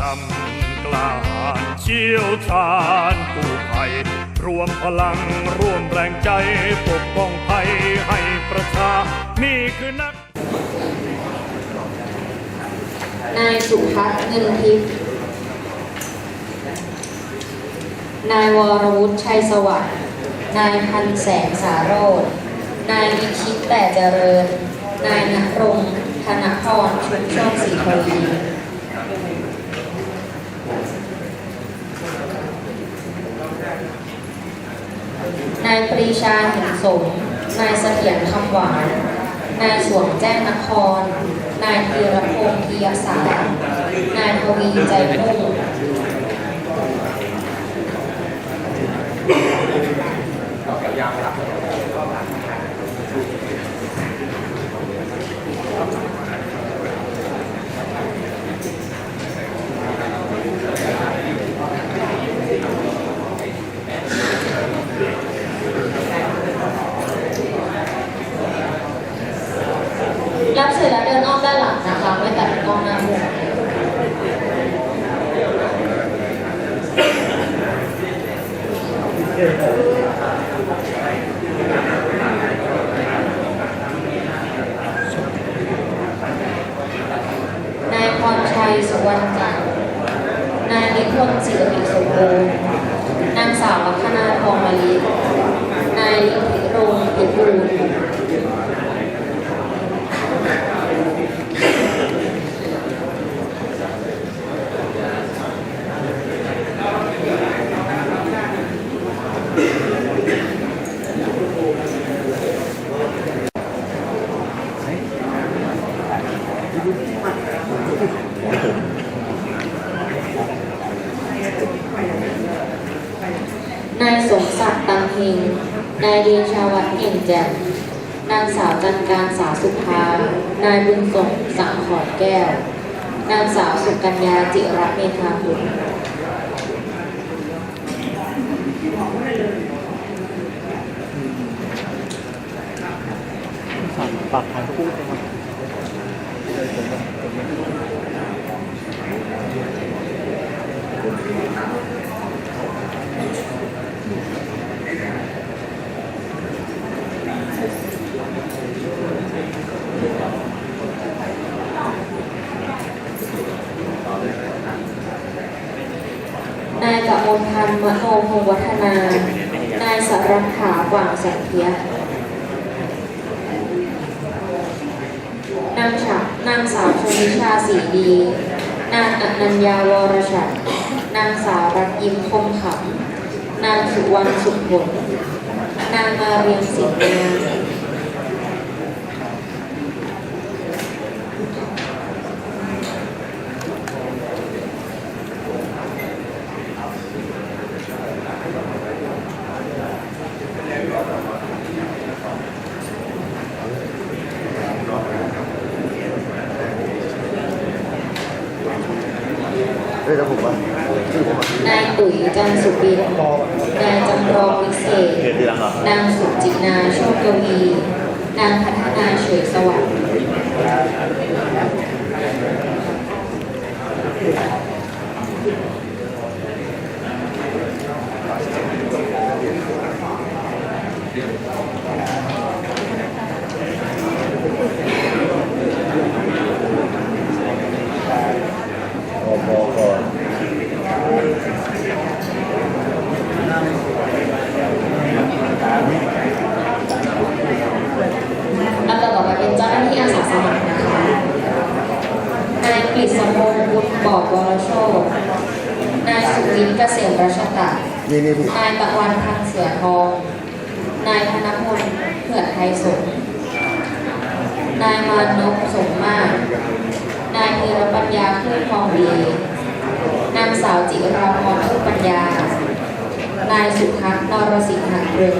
ธรรมกล้าหาญเชี่ยวชาญกู้ภัยรวมพลังร่วมแรงใจปกป้องภัยให้ประชา นี่คือนัก นายสุพัฒน์เงินทิพย์ นายวรวุฒิชัยสวัสดิ์นายพันแสงสาโรจน์นายวิชิตแต่เจริญ นายณรงค์ธนพรชุมโชคศรีทวี นายปรีชาหินสม นายเสถียรคำหวาน นายสวงแจ้งนคร นายธีรพงศ์ธียสารนายทวีใจมุ่ง นายสมศักดิ์ตังเฮงนายเดชาวัฒน์เก่งแจ่มนางสาวจันการสาสุภา นายบุญส่งสังขอนแก้ว นางสาวสุกัญญาจิระเมธาบุตรสั่งปากทางคู่นะครับ นายกมลพันธ์มโนพงวัฒนา นายสรัตถาหว่างแสงเทียนางฉานางสาวชนิชาสีดี นางอนัญญาวรชัดนางสาวรักยิ้มคมขำนางสุวรรณสุขผลนางมาเรียงสิงห์ เฮ้ยแล้วผมว่าชื่อผมอะนายตุ๋ยจันทร์สุบินนายจำลองวิเศษเพจทีหลังเหรอ นางสุจินาโชคกวี นางพัฒนาเฉยสวัสดิ์ ออกบอกก่อน ลำดับต่อไปเป็นเจ้าหน้าที่อาสาสมัครนะคะ นาย กฤษมงบุญบอดวรโชตนายสุวินเกษมรัชตะนี่นี่พี่นายตะวันพันเสือทอง นายธนพลเผื่อไทยสงฆ์นายมานพสมมาตรนายธีรปัญญาคลื่นทองดีนางสาวจิราพรทุกปัญญา นายสุทัศน์นรสิงห์เรือง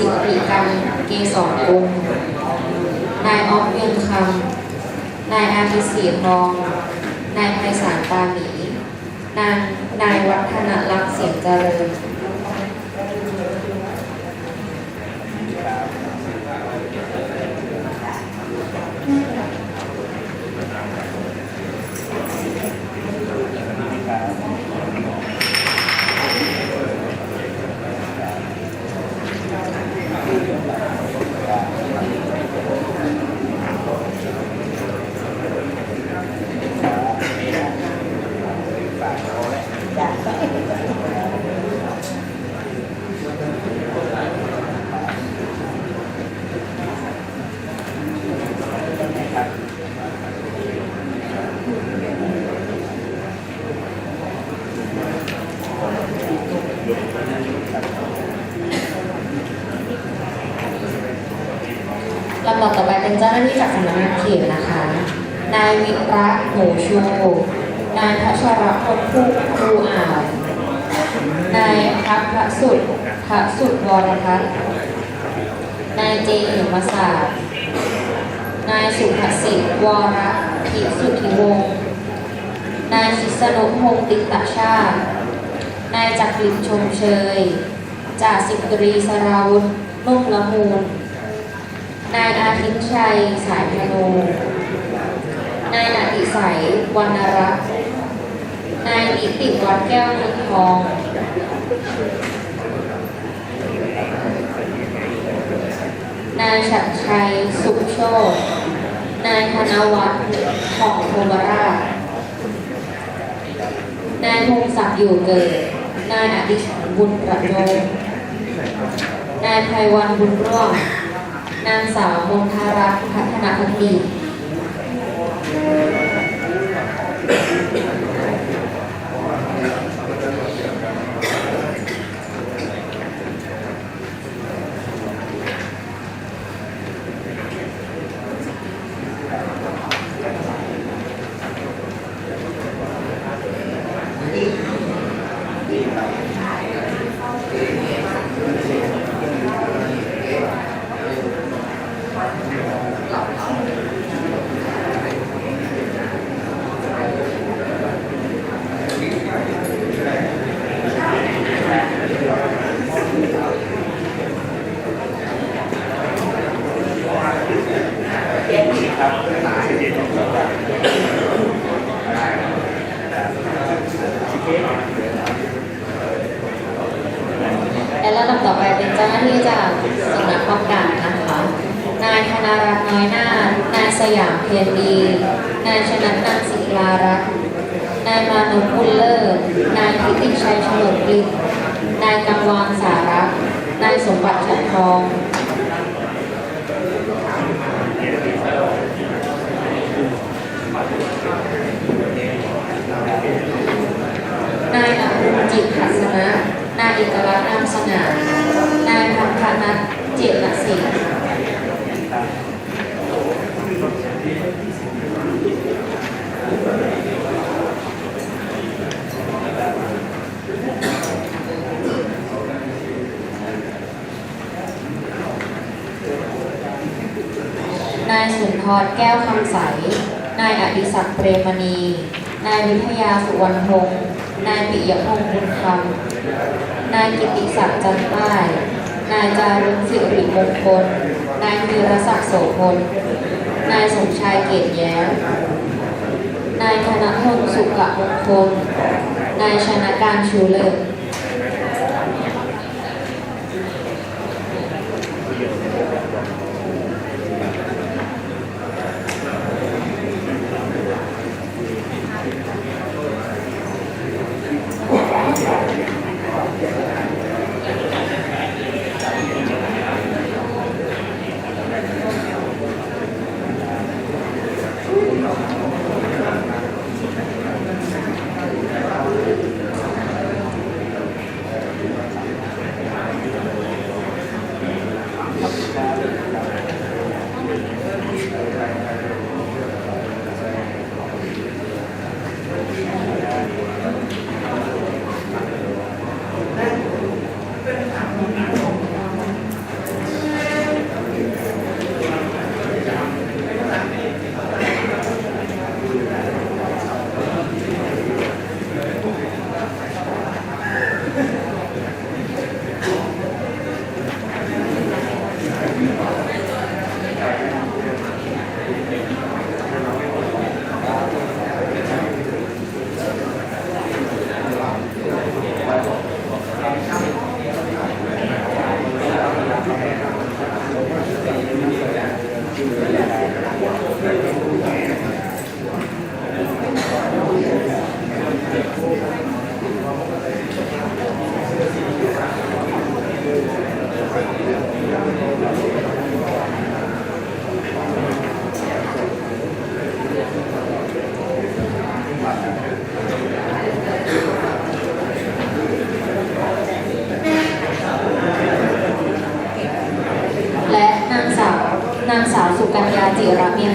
ศิริกรเกสรกุลนายออฟเวียนคำนายอาทิตย์สีทอง นายไพศาลตาหมีนางนายวัฒนลักษณ์เสียงเจริญ ลำดับต่อไปเป็นเจ้าหน้าที่จาก สำนักงานเขตนะคะ นายวิระหมูชูนายพัชรพลผู้ครูอ่าวนายพักพระสุดพระสุดวรทัศน์นายเจเหมศาสตร์นายสุภสิทธิ์วรพิสุทธิวงศ์นายชิสนุพงศ์ติตชาติ นายจักรินชมเชยจ่าสิบตรีสราวุธนุ่มละมูล นายอาทิตย์ชัยสายพนูนายอดิสัยวรรณรักษ์นายนิติวัดแก้วเมืองทอง นายฉัตรชัยสุขโชค นายธนวัฒน์ของโทมราชนายพงศักดิ์อยู่เกิด นายอดิศรบุญประโยงนายไพวันบุญร่วม นางสาวมงคารัตน์พัฒนาพักดี และลำต่อไปเป็นเจ้าหน้าที่จากสำนักป้องกันนะคะนายธนารัตน์น้อยน้านายสยามเพียรดี นายชนัดนันศิลารัตน์นายมานุพุลเลอร์นายพิติชัยฉลมกลิ่นายกังวานสารักษ์นายสมบัติฉัดทอง นายอภิจิตรขัสนะ นายเอกลักษณ์นามสง่านายพัฒนัทเจตศิลป์นายสุน ทรแก้วคำใส นายอดิศักดิ์เปรมณี นายวิทยาสุวรรณพงศ์นายปิยพงศ์บุญคำนายกิติศักดิ์จันทร์ใต้นายจารุสิริมงคล นายธีรศักดิ์โสพล นายสมชายเกตแย้ม นายธนพลสุกะมงคล นายชนะการชูเลิศ Amen.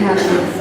สุ